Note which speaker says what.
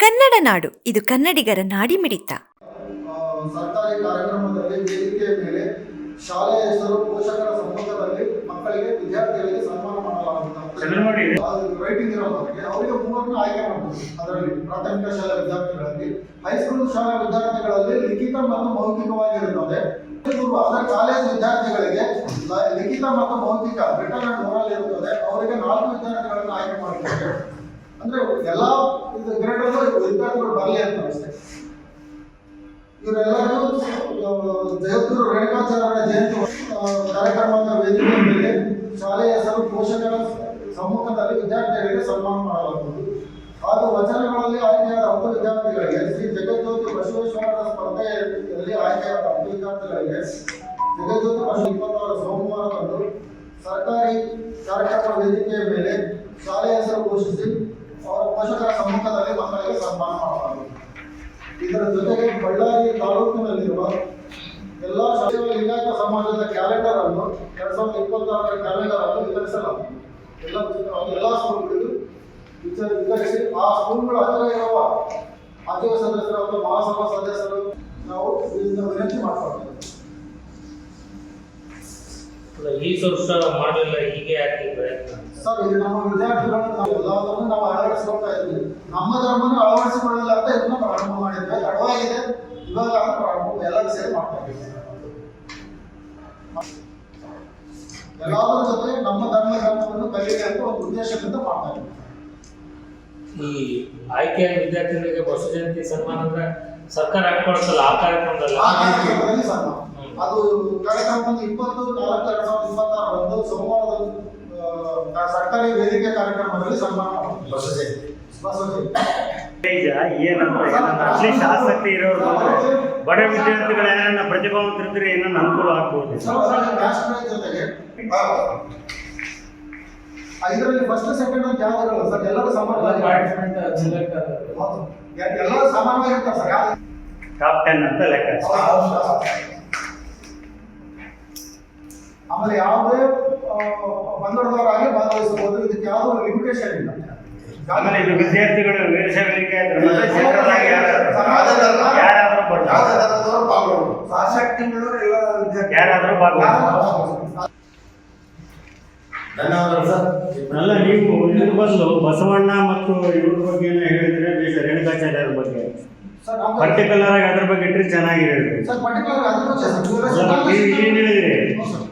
Speaker 1: ಕನ್ನಡ ನಾಡು ಇದು ಕನ್ನಡಿಗರ ನಾಡಿ
Speaker 2: ಮಿಡಿತ ಸರ್ಕಾರಿ ಕಾರ್ಯಕ್ರಮದಲ್ಲಿ ವೇದಿಕೆಯ ಮೇಲೆ ಶಾಲೆಯ ಹೆಸರು ಪೋಷಕರ ಸಮ್ಮುಖದಲ್ಲಿ ಮಕ್ಕಳಿಗೆ ವಿದ್ಯಾರ್ಥಿಗಳಿಗೆ ಸನ್ಮಾನ. ಮಾಡಲಾಗುತ್ತದೆ. ರೈಟಿಂಗ್ ಅವರಿಗೆ ಮೂವರನ್ನು ಆಯ್ಕೆ ಮಾಡಬಹುದು ಅದರಲ್ಲಿ ಪ್ರಾಥಮಿಕ ಶಾಲಾ ವಿದ್ಯಾರ್ಥಿಗಳಲ್ಲಿ ಹೈಸ್ಕೂಲ್ ಶಾಲಾ ವಿದ್ಯಾರ್ಥಿಗಳಲ್ಲಿ ಲಿಖಿತ ಮತ್ತು ಮೌಖಿಕವಾಗಿರುತ್ತದೆ ಅದರ ಕಾಲೇಜ್ ವಿದ್ಯಾರ್ಥಿಗಳಿಗೆ ಲಿಖಿತ ಮತ್ತು ಮೌಖಿಕ ರಿಟರ್ನ್ ಅಂಡ್ ಮೋರಲ್ ಇರುತ್ತದೆ. ಅವರಿಗೆ ನಾಲ್ಕು ವಿದ್ಯಾರ್ಥಿಗಳನ್ನು ಆಯ್ಕೆ ಮಾಡುತ್ತಾರೆ ಅಂದ್ರೆ ಎಲ್ಲ ಇದು ಗ್ರೇಡ್ ವಿದ್ಯಾರ್ಥಿಗಳು ಬರಲಿ ಅಂತ ಅಷ್ಟೇ ಇವರೆಲ್ಲರೂ ಜಗದ್ಗುರು ರೇಣುಕಾಚಾರ್ಯ ಜಯಂತಿ ಕಾರ್ಯಕ್ರಮದ ವೇದಿಕೆ ಮೇಲೆ ಶಾಲೆಯ ಹೆಸರು ಪೋಷಕರ ಸಮ್ಮುಖದಲ್ಲಿ ವಿದ್ಯಾರ್ಥಿಗಳಿಗೆ ಸನ್ಮಾನ ಮಾಡಲಾಗುವುದು. ಹಾಗೂ ವಚನಗಳಲ್ಲಿ ಆಯ್ಕೆಯಾದ ಹತ್ತು ವಿದ್ಯಾರ್ಥಿಗಳಿಗೆ ಶ್ರೀ ಜಗಜ್ಯೋತಿ ಬಸವೇಶ್ವರರ ಸ್ಪರ್ಧೆಯಲ್ಲಿ ಆಯ್ಕೆಯಾದ ಹತ್ತು ವಿದ್ಯಾರ್ಥಿಗಳಿಗೆ ಜಗಜ್ಯೋತಿ ಇಪ್ಪತ್ತಾರು ಸೋಮವಾರದಂದು ಸರ್ಕಾರಿ ಕಾರ್ಯಕ್ರಮ ವೇದಿಕೆಯ ಮೇಲೆ ಶಾಲೆಯ ಹೆಸರು ಘೋಷಿಸಿ ಪೋಷಕರ ಸಮ್ಮುಖದಲ್ಲಿ ಮಕ್ಕಳಿಗೆ ಸನ್ಮಾನ ಮಾಡಲಾಗುವುದು ಇದರ ಜೊತೆಗೆ ಬಳ್ಳಾರಿ ತಾಲೂಕಿನಲ್ಲಿರುವ ಎಲ್ಲ ಶಾಲೆಯ ಲಿಂಗಾಯತ ಸಮಾಜದ ಕ್ಯಾಲೆಂಡರ್ ಅನ್ನು ಎರಡ್ ಸಾವಿರದ ಇಪ್ಪತ್ತಾರರ ಕ್ಯಾಲೆಂಡರ್ ಅನ್ನು ವಿತರಿಸಲಾಗುತ್ತದೆ ಎಲ್ಲ ಸ್ಕೂಲ್ಗಳು ವಿತರಿಸಿ ಆ ಸ್ಕೂಲ್ಗಳ ಹತ್ತಿರ ಇರುವ ಆರ್ಥಿಕ ಸದಸ್ಯರು ಅಥವಾ ಮಹಾಸಭಾ ಸದಸ್ಯರು ನಾವು ವಿನಂತಿ ಮಾಡ್ಕೊಳ್ತೇವೆ.
Speaker 3: ಈ ವರ್ಷ ಮಾಡಲಿಲ್ಲ, ಹೀಗೆ ಯಾಕೆ ಪ್ರಯತ್ನ?
Speaker 2: ಸರ್ ಇದು ನಮ್ಮ ವಿದ್ಯಾರ್ಥಿಗಳನ್ನು ನಾವು ಎಲ್ಲದನ್ನು ನಾವು ಅಳವಡಿಸ್ಕೊಳ್ತಾ ಇದ್ವಿ ನಮ್ಮ ಧರ್ಮನ ಅಳವಡಿಸಿಕೊಳ್ಳಿಲ್ಲ ಅಂತ ಇದನ್ನ ಪ್ರಾರಂಭ ಮಾಡಿದ್ವಿ. ತಡವಾಗಿದೆ. ಇವಾಗ ಪ್ರಾರಂಭ ಎಲ್ಲರೂ ಸೇರಿ ಮಾಡ್ತಾ ಇದ್ದೀವಿ. ಎಲ್ಲದರ ಜೊತೆ ನಮ್ಮ ಧರ್ಮ ಧರ್ಮವನ್ನು ಕಲಿಯಲಿ ಅಂತ ಒಂದು ಉದ್ದೇಶದಿಂದ ಮಾಡ್ತಾ ಇದ್ದೀವಿ.
Speaker 3: ಈ ಆಯ್ಕೆಯ ವಿದ್ಯಾರ್ಥಿಗಳಿಗೆ ಬಸವ ಜಯಂತಿ ಸನ್ಮಾನ ಅಂದ್ರೆ ಸರ್ಕಾರ ಹಾಕೊಡ್ತಲ್ಲ ಆ ಕಾರ್ಯಕ್ರಮದಲ್ಲ?
Speaker 2: ಆ ಕಾರ್ಯಕ್ರಮದಲ್ಲಿ ಸನ್ಮಾನ. ಅದು ಕಾರ್ಯಕ್ರಮ ಇಪ್ಪತ್ತು ನಾಲ್ಕು ಎರಡ್ ಸಾವಿರದ ಇಪ್ಪತ್ತಾರರಂದು ಸೋಮವಾರದಲ್ಲಿ ಸರ್ಕಾರಿ ವೇದಿಕೆ ಕಾರ್ಯಕ್ರಮದಲ್ಲಿ ಸನ್ಮಾನ ಜಯಂತಿ
Speaker 4: ಈಗ ಅಟ್ಲೀಸ್ಟ್ ಆಸಕ್ತಿ ಇರೋರು ಬಂದ್ರೆ ಬಡ ವಿದ್ಯಾರ್ಥಿಗಳು ಯಾರನ್ನ ಪ್ರತಿಭಾವಂತರಿದ್ರೆ ಏನನ್ನ ಅನುಕೂಲ ಆಗ್ಬೋದು?
Speaker 2: ಇದರಲ್ಲಿ ಫಸ್ಟ್ ಸೆಕೆಂಡ್ ಅಂತ ಯಾವ ಇರಲ್ಲ ಸರ್ ಎಲ್ಲರೂ ಸಮಾನವಾಗಿ ಎಲ್ಲರೂ ಸಮಾನವಾಗಿರ್ತಾರೆ ಸರ್
Speaker 4: ಟಾಪ್ ಟೆನ್ ಅಂತ ಲೆಕ್ಕ.
Speaker 2: ಆಮೇಲೆ ಯಾವುದೇ ಆಗಿ ಭಾಗವಹಿಸಬಹುದು. ಇದಕ್ಕೆ ಯಾವುದೋ ಲಿಮಿಟೇಷನ್ ಇಲ್ಲ.
Speaker 4: ಆಮೇಲೆ ಇದು ವಿದ್ಯಾರ್ಥಿಗಳು ಅಲ್ಲ ನೀವು ಇದ್ರ ಬದಲು ಬಸವಣ್ಣ ಮತ್ತು ಇವ್ರ ಬಗ್ಗೆ ಹೇಳಿದ್ರೆ ರೇಣುಕಾಚಾರ್ಯರ ಬಗ್ಗೆ. ಪರ್ಟಿಕ್ಯುಲರ್ ಆಗಿ ಅದ್ರ ಬಗ್ಗೆ ಇಟ್ಟರೆ ಚೆನ್ನಾಗಿರುತ್ತೆ. ನೀವು ಏನ್ ಹೇಳಿದ್ರಿ.